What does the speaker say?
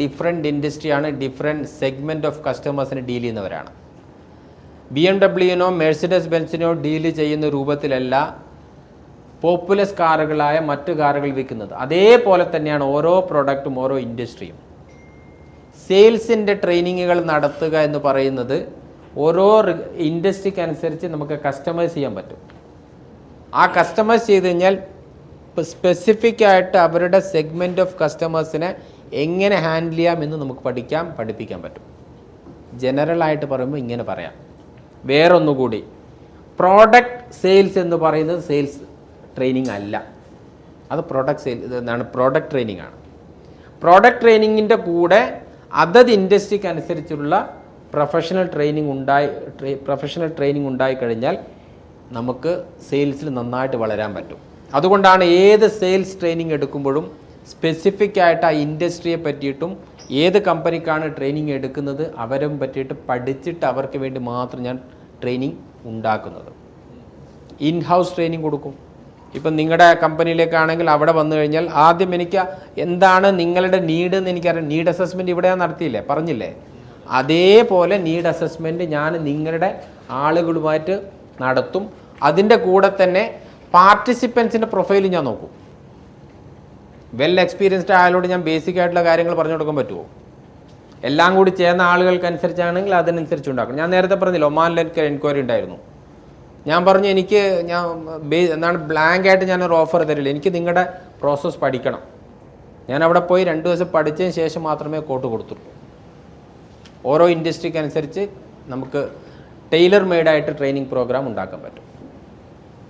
Different ഇൻഡസ്ട്രിയാണ് different segment of കസ്റ്റമേഴ്സിന് deal ചെയ്യുന്നവരാണ്. ബി എം ഡബ്ല്യുവിനോ മെഴ്സിഡസ് ബെൻസിനോ ഡീൽ ചെയ്യുന്ന രൂപത്തിലല്ല പോപ്പുലസ് കാറുകളായ മറ്റു കാറുകൾ വിൽക്കുന്നത്. അതേപോലെ തന്നെയാണ് ഓരോ പ്രൊഡക്റ്റും ഓരോ ഇൻഡസ്ട്രിയും. സെയിൽസിന്റെ ട്രെയിനിങ്ങുകൾ നടത്തുക എന്ന് പറയുന്നത് ഓരോ ഇൻഡസ്ട്രിക്ക് അനുസരിച്ച് നമുക്ക് കസ്റ്റമൈസ് ചെയ്യാൻ പറ്റും. ആ കസ്റ്റമൈസ് ചെയ്ത് കഴിഞ്ഞാൽ സ്പെസിഫിക് ആയിട്ട് അവരുടെ സെഗ്മെന്റ് ഓഫ് കസ്റ്റമേഴ്സിനെ എങ്ങനെ ഹാൻഡിൽ ചെയ്യാം എന്ന് നമുക്ക് പഠിക്കാം പഠിപ്പിക്കാൻ പറ്റും. ജനറലായിട്ട് പറയുമ്പോൾ ഇങ്ങനെ പറയാം. വേറൊന്നുകൂടി പ്രോഡക്റ്റ് സെയിൽസ് എന്ന് പറയുന്നത് സെയിൽസ് ട്രെയിനിങ് അല്ല. അത് പ്രോഡക്റ്റ് സെയിൽ എന്താണ്? പ്രോഡക്റ്റ് ട്രെയിനിങ് ആണ്. പ്രോഡക്റ്റ് ട്രെയിനിങ്ങിന്റെ കൂടെ അതത് ഇൻഡസ്ട്രിക്ക് അനുസരിച്ചുള്ള പ്രൊഫഷണൽ ട്രെയിനിങ് ഉണ്ടായി പ്രൊഫഷണൽ ട്രെയിനിങ് ഉണ്ടായി കഴിഞ്ഞാൽ നമുക്ക് സെയിൽസിൽ നന്നായിട്ട് വളരാൻ പറ്റും. അതുകൊണ്ടാണ് ഏത് സെയിൽസ് ട്രെയിനിങ് എടുക്കുമ്പോഴും സ്പെസിഫിക് ആയിട്ട് ആ ഇൻഡസ്ട്രിയെ പറ്റിയിട്ടും ഏത് കമ്പനിക്കാണ് ട്രെയിനിങ് എടുക്കുന്നത് അവരെ പറ്റിയിട്ട് പഠിച്ചിട്ട് അവർക്ക് വേണ്ടി മാത്രം ഞാൻ ട്രെയിനിങ് ഉണ്ടാക്കുന്നത്. ഇൻ ഹൗസ് ട്രെയിനിങ് കൊടുക്കും. ഇപ്പം നിങ്ങളുടെ കമ്പനിയിലേക്കാണെങ്കിൽ അവിടെ വന്നു കഴിഞ്ഞാൽ ആദ്യം എനിക്ക് എന്താണ് നിങ്ങളുടെ നീഡ് എന്ന് എനിക്കറിയാം. നീഡ് അസസ്മെന്റ് ഇവിടെ നടത്തിയില്ലേ? പറഞ്ഞില്ലേ? അതേപോലെ നീഡ് അസസ്മെന്റ് ഞാൻ നിങ്ങളുടെ ആളുകളുമായിട്ട് നടത്തും. അതിന്റെ കൂടെ തന്നെ പാർട്ടിസിപ്പൻസിന്റെ പ്രൊഫൈൽ ഞാൻ നോക്കും. വെൽ എക്സ്പീരിയൻസ്ഡ് ആയാലോട് ഞാൻ ബേസിക് ആയിട്ടുള്ള കാര്യങ്ങൾ പറഞ്ഞു കൊടുക്കാൻ പറ്റുമോ? എല്ലാം കൂടി ചേർന്ന ആളുകൾക്കനുസരിച്ചാണെങ്കിൽ അതിനനുസരിച്ച് ഉണ്ടാക്കണം. ഞാൻ നേരത്തെ പറഞ്ഞില്ല എനിക്ക് എൻക്വയറി ഉണ്ടായിരുന്നു. ഞാൻ പറഞ്ഞു എനിക്ക് ഞാൻ എന്താണ് ബ്ലാങ്ക് ആയിട്ട് ഞാനൊരു ഓഫർ തരില്ല. എനിക്ക് നിങ്ങളുടെ പ്രോസസ്സ് പഠിക്കണം. ഞാൻ അവിടെ പോയി രണ്ട് ദിവസം പഠിച്ചതിന് ശേഷം മാത്രമേ കോട്ട് കൊടുത്തുള്ളൂ. ഓരോ ഇൻഡസ്ട്രിക്ക് അനുസരിച്ച് നമുക്ക് ടൈലർ മെയ്ഡായിട്ട് ട്രെയിനിങ് പ്രോഗ്രാം ഉണ്ടാക്കാൻ പറ്റും.